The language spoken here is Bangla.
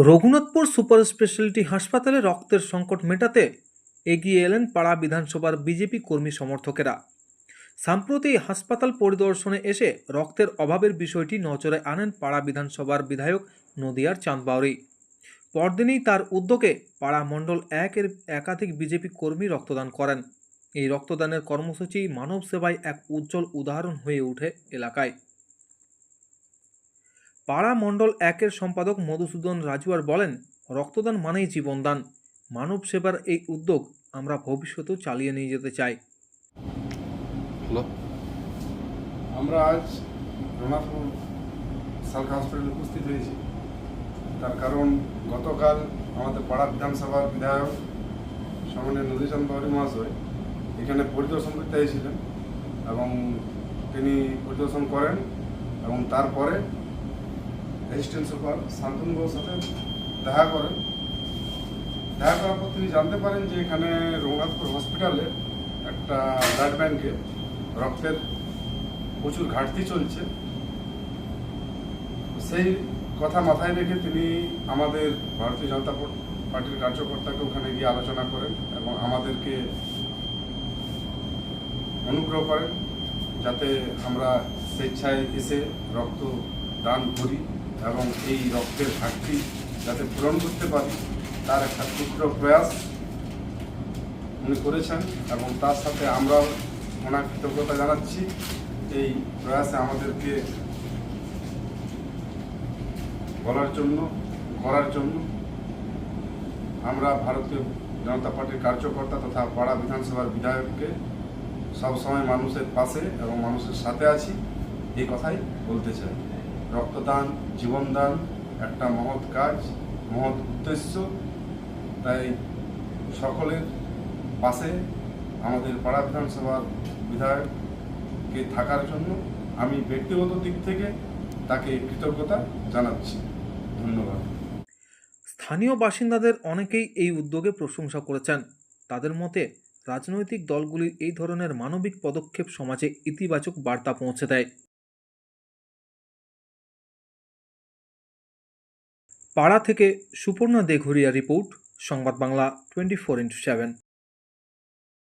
রঘুনাথপুর সুপার স্পেশালিটি হাসপাতালে রক্তের সংকট মেটাতে এগিয়ে এলেন পাড়া বিধানসভার বিজেপি কর্মী সমর্থকেরা। সম্প্রতি হাসপাতাল পরিদর্শনে এসে রক্তের অভাবের বিষয়টি নজরে আনেন পাড়া বিধানসভার বিধায়ক নদিয়ার চাঁদবাউরি। পরদিনই তার উদ্যোগে পাড়া মণ্ডল একের একাধিক বিজেপি কর্মী রক্তদান করেন। এই রক্তদানের কর্মসূচি মানব সেবায় এক উজ্জ্বল উদাহরণ হয়ে ওঠে এলাকায়। পাড়া মণ্ডল একের সম্পাদক মধুসূদন রাজুয়ার বলেন রক্তদান মানেই জীবনদান। মানব সেবার এই উদ্যোগ আমরা ভবিষ্যতেও চালিয়ে নিয়ে যেতে চাই। আমরা আজ রোনাপুর সালকা হসপিটালে উপস্থিত হয়েছি। তার কারণ গতকাল আমাদের পাড়া বিধানসভার বিধায়ক সামনে নদীচাঁদ বাউরি মহাশয় এখানে পরিদর্শন করতে এসেছিলেন এবং তিনি পরিদর্শন করেন এবং তারপরে অ্যাসিস্ট্যান্ট সুপার শান্তন বাবুর সাথে দেখা করেন। দেখা করার পর তিনি জানতে পারেন যে এখানে রঘুনাথপুর হসপিটালে একটা ব্লাড ব্যাংকে রক্তের প্রচুর ঘাটতি চলছে। সেই কথা মাথায় রেখে তিনি আমাদের ভারতীয় জনতা পার্টির কার্যকর্তাকে ওখানে গিয়ে আলোচনা করেন এবং আমাদেরকে অনুগ্রহ করেন যাতে আমরা স্বেচ্ছায় এসে রক্ত দান করি। এবং এই রক্তের ঘাটতি যাতে পূরণ করতে পারি, তার একটা ক্ষুদ্র প্রয়াস উনি করেছেন এবং তার সাথে আমরাও ওনার কৃতজ্ঞতা জানাচ্ছি। এই প্রয়াসে আমাদেরকে বলার জন্য, করার জন্য আমরা ভারতীয় জনতা পার্টির কার্যকর্তা তথা পাড়া বিধানসভার বিধায়ককে সবসময় মানুষের পাশে এবং মানুষের সাথে আছি। এই কথাই বলতে চাই। রক্তদান, জীবনদান একটা মহৎ কাজ, মহৎ উদ্দেশ্য। তাই সকলের পাশে আমাদের পাড়া বিধানসভার বিধায়ককে থাকার জন্য আমি ব্যক্তিগত দিক থেকে তাকে কৃতজ্ঞতা জানাচ্ছি। ধন্যবাদ। স্থানীয় বাসিন্দাদের অনেকেই এই উদ্যোগে প্রশংসা করেছেন। তাদের মতে, রাজনৈতিক দলগুলির এই ধরনের মানবিক পদক্ষেপ সমাজে ইতিবাচক বার্তা পৌঁছে দেয়। পাড়া থেকে সুপর্ণা দেঘুরিয়া রিপোর্ট সংবাদ Bangla twenty four into seven.